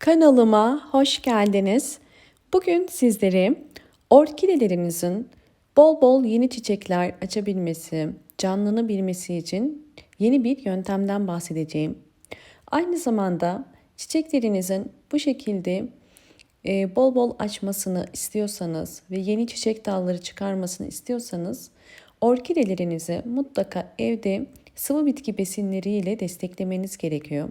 Kanalıma hoş geldiniz. Bugün sizlere orkidelerinizin bol bol yeni çiçekler açabilmesi, canlanabilmesi için yeni bir yöntemden bahsedeceğim. Aynı zamanda çiçeklerinizin bu şekilde e, bol bol açmasını istiyorsanız ve yeni çiçek dalları çıkarmasını istiyorsanız orkidelerinizi mutlaka evde sıvı bitki besinleriyle desteklemeniz gerekiyor.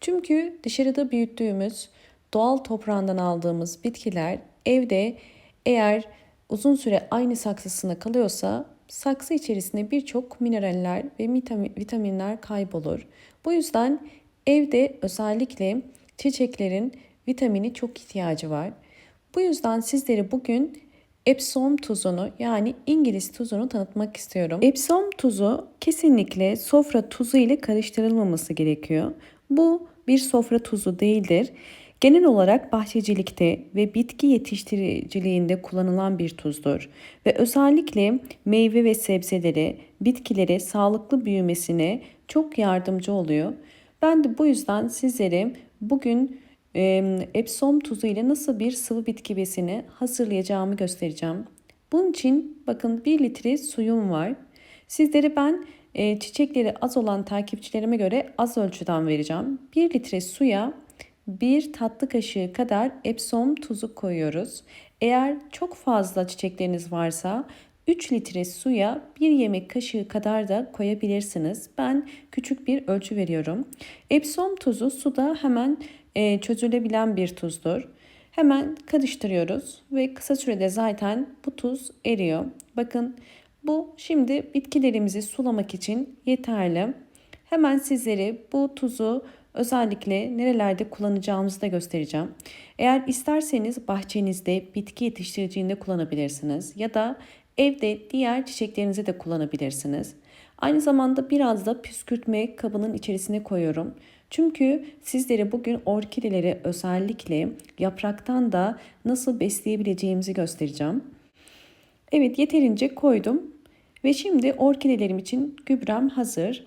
Çünkü dışarıda büyüttüğümüz doğal toprağından aldığımız bitkiler evde eğer uzun süre aynı saksısına kalıyorsa saksı içerisinde birçok mineraller ve vitaminler kaybolur. Bu yüzden evde özellikle çiçeklerin vitamini çok ihtiyacı var. Bu yüzden sizlere bugün Epsom tuzunu yani İngiliz tuzunu tanıtmak istiyorum. Epsom tuzu kesinlikle sofra tuzu ile karıştırılmaması gerekiyor. Bu bir sofra tuzu değildir. Genel olarak bahçecilikte ve bitki yetiştiriciliğinde kullanılan bir tuzdur ve özellikle meyve ve sebzeleri, bitkilere sağlıklı büyümesine çok yardımcı oluyor. Ben de bu yüzden sizlere bugün e, Epsom tuzu ile nasıl bir sıvı bitki besini hazırlayacağımı göstereceğim. Bunun için bakın 1 litre suyum var. Sizlere ben e, çiçekleri az olan takipçilerime göre az ölçüden vereceğim. 1 litre suya 1 tatlı kaşığı kadar Epsom tuzu koyuyoruz. Eğer çok fazla çiçekleriniz varsa 3 litre suya 1 yemek kaşığı kadar da koyabilirsiniz. Ben küçük bir ölçü veriyorum. Epsom tuzu suda hemen e, çözülebilen bir tuzdur. Hemen karıştırıyoruz ve kısa sürede zaten bu tuz eriyor. Bakın bu şimdi bitkilerimizi sulamak için yeterli. Hemen sizlere bu tuzu özellikle nerelerde kullanacağımızı da göstereceğim. Eğer isterseniz bahçenizde bitki yetiştiricinde kullanabilirsiniz ya da evde diğer çiçeklerinize de kullanabilirsiniz. Aynı zamanda biraz da püskürtme kabının içerisine koyuyorum. Çünkü sizlere bugün orkideleri özellikle yapraktan da nasıl besleyebileceğimizi göstereceğim. Evet yeterince koydum. Ve şimdi orkidelerim için gübrem hazır.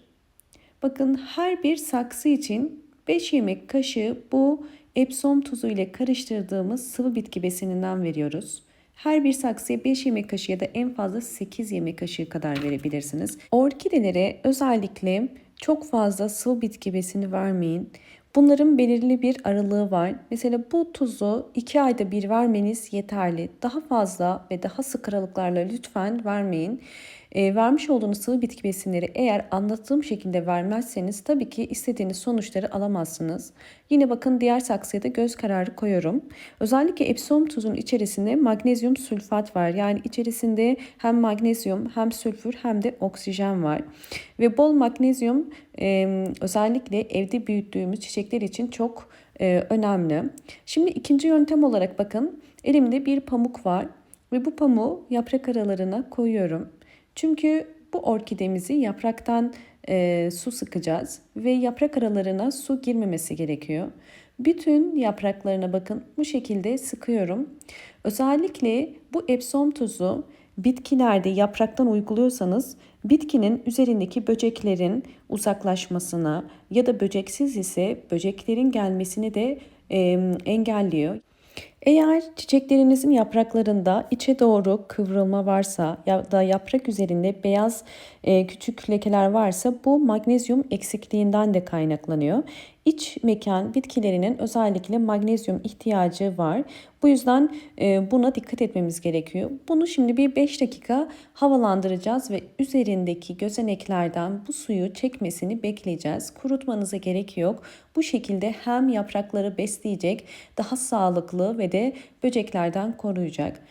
Bakın her bir saksı için 5 yemek kaşığı bu Epsom tuzu ile karıştırdığımız sıvı bitki besininden veriyoruz. Her bir saksıya 5 yemek kaşığı ya da en fazla 8 yemek kaşığı kadar verebilirsiniz. Orkidelere özellikle çok fazla sıvı bitki besini vermeyin. Bunların belirli bir aralığı var. Mesela bu tuzu 2 ayda bir vermeniz yeterli. Daha fazla ve daha sık aralıklarla lütfen vermeyin. E, vermiş olduğunuz sıvı bitki besinleri eğer anlattığım şekilde vermezseniz tabii ki istediğiniz sonuçları alamazsınız. Yine bakın diğer saksıya da göz kararı koyuyorum. Özellikle Epsom tuzun içerisinde magnezyum sülfat var. Yani içerisinde hem magnezyum hem sülfür hem de oksijen var. Ve bol magnezyum e, özellikle evde büyüttüğümüz çiçekler için çok e, önemli. Şimdi ikinci yöntem olarak bakın elimde bir pamuk var ve bu pamuğu yaprak aralarına koyuyorum. Çünkü bu orkidemizi yapraktan e, su sıkacağız ve yaprak aralarına su girmemesi gerekiyor. Bütün yapraklarına bakın bu şekilde sıkıyorum. Özellikle bu Epsom tuzu bitkilerde yapraktan uyguluyorsanız bitkinin üzerindeki böceklerin uzaklaşmasına ya da böceksiz ise böceklerin gelmesini de e, engelliyor. Eğer çiçeklerinizin yapraklarında içe doğru kıvrılma varsa ya da yaprak üzerinde beyaz e, küçük lekeler varsa bu magnezyum eksikliğinden de kaynaklanıyor. İç mekan bitkilerinin özellikle magnezyum ihtiyacı var. Bu yüzden e, buna dikkat etmemiz gerekiyor. Bunu şimdi bir 5 dakika havalandıracağız ve üzerindeki gözeneklerden bu suyu çekmesini bekleyeceğiz. Kurutmanıza gerek yok. Bu şekilde hem yaprakları besleyecek, daha sağlıklı ve de böceklerden koruyacak.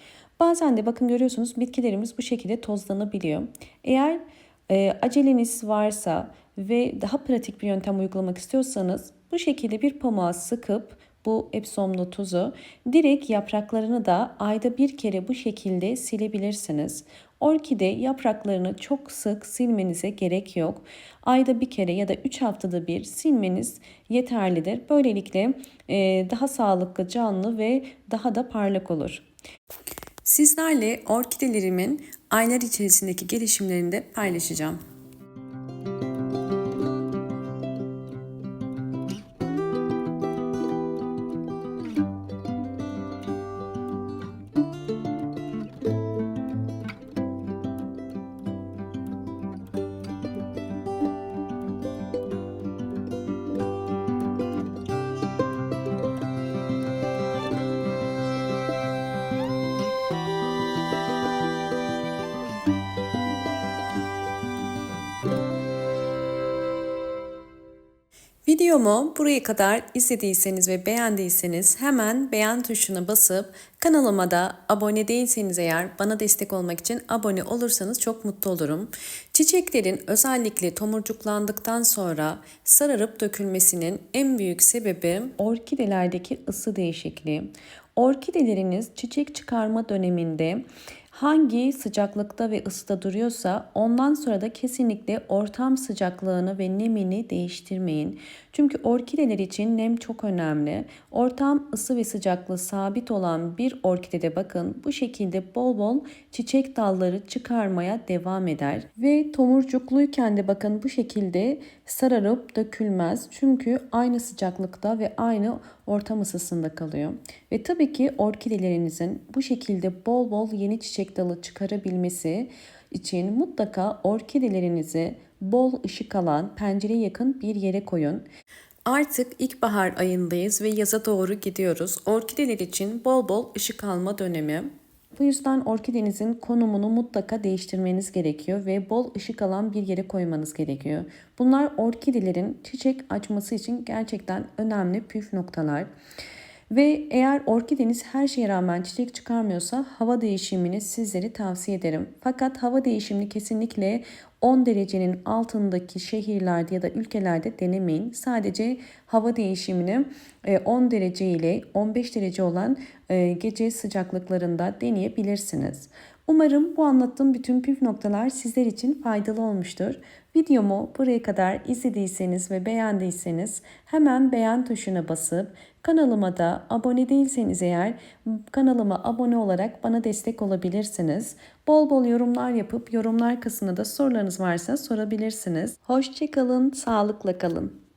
Bazen de bakın görüyorsunuz bitkilerimiz bu şekilde tozlanabiliyor. Eğer e, aceleniz varsa ve daha pratik bir yöntem uygulamak istiyorsanız bu şekilde bir pamuğa sıkıp bu epsomlu tuzu direkt yapraklarını da ayda bir kere bu şekilde silebilirsiniz. Orkide yapraklarını çok sık silmenize gerek yok. Ayda bir kere ya da 3 haftada bir silmeniz yeterlidir. Böylelikle daha sağlıklı, canlı ve daha da parlak olur. Sizlerle orkidelerimin aylar içerisindeki gelişimlerini de paylaşacağım. Videomu buraya kadar izlediyseniz ve beğendiyseniz hemen beğen tuşuna basıp kanalıma da abone değilseniz eğer bana destek olmak için abone olursanız çok mutlu olurum. Çiçeklerin özellikle tomurcuklandıktan sonra sararıp dökülmesinin en büyük sebebi orkidelerdeki ısı değişikliği. Orkideleriniz çiçek çıkarma döneminde hangi sıcaklıkta ve ısıda duruyorsa ondan sonra da kesinlikle ortam sıcaklığını ve nemini değiştirmeyin. Çünkü orkideler için nem çok önemli. Ortam ısı ve sıcaklığı sabit olan bir orkidede bakın bu şekilde bol bol çiçek dalları çıkarmaya devam eder. Ve tomurcukluyken de bakın bu şekilde sararıp dökülmez. Çünkü aynı sıcaklıkta ve aynı ortam ısısında kalıyor. Ve tabii ki orkidelerinizin bu şekilde bol bol yeni çiçek dalı çıkarabilmesi için mutlaka orkidelerinizi bol ışık alan, pencereye yakın bir yere koyun. Artık ilkbahar ayındayız ve yaza doğru gidiyoruz. Orkideler için bol bol ışık alma dönemi. Bu yüzden orkidenizin konumunu mutlaka değiştirmeniz gerekiyor ve bol ışık alan bir yere koymanız gerekiyor. Bunlar orkidelerin çiçek açması için gerçekten önemli püf noktalar. Ve eğer orkideniz her şeye rağmen çiçek çıkarmıyorsa hava değişimini sizleri tavsiye ederim. Fakat hava değişimini kesinlikle 10 derecenin altındaki şehirlerde ya da ülkelerde denemeyin. Sadece hava değişimini 10 derece ile 15 derece olan e, gece sıcaklıklarında deneyebilirsiniz. Umarım bu anlattığım bütün püf noktalar sizler için faydalı olmuştur. Videomu buraya kadar izlediyseniz ve beğendiyseniz hemen beğen tuşuna basıp kanalıma da abone değilseniz eğer kanalıma abone olarak bana destek olabilirsiniz. Bol bol yorumlar yapıp yorumlar kısmında da sorularınız varsa sorabilirsiniz. Hoşçakalın, sağlıkla kalın.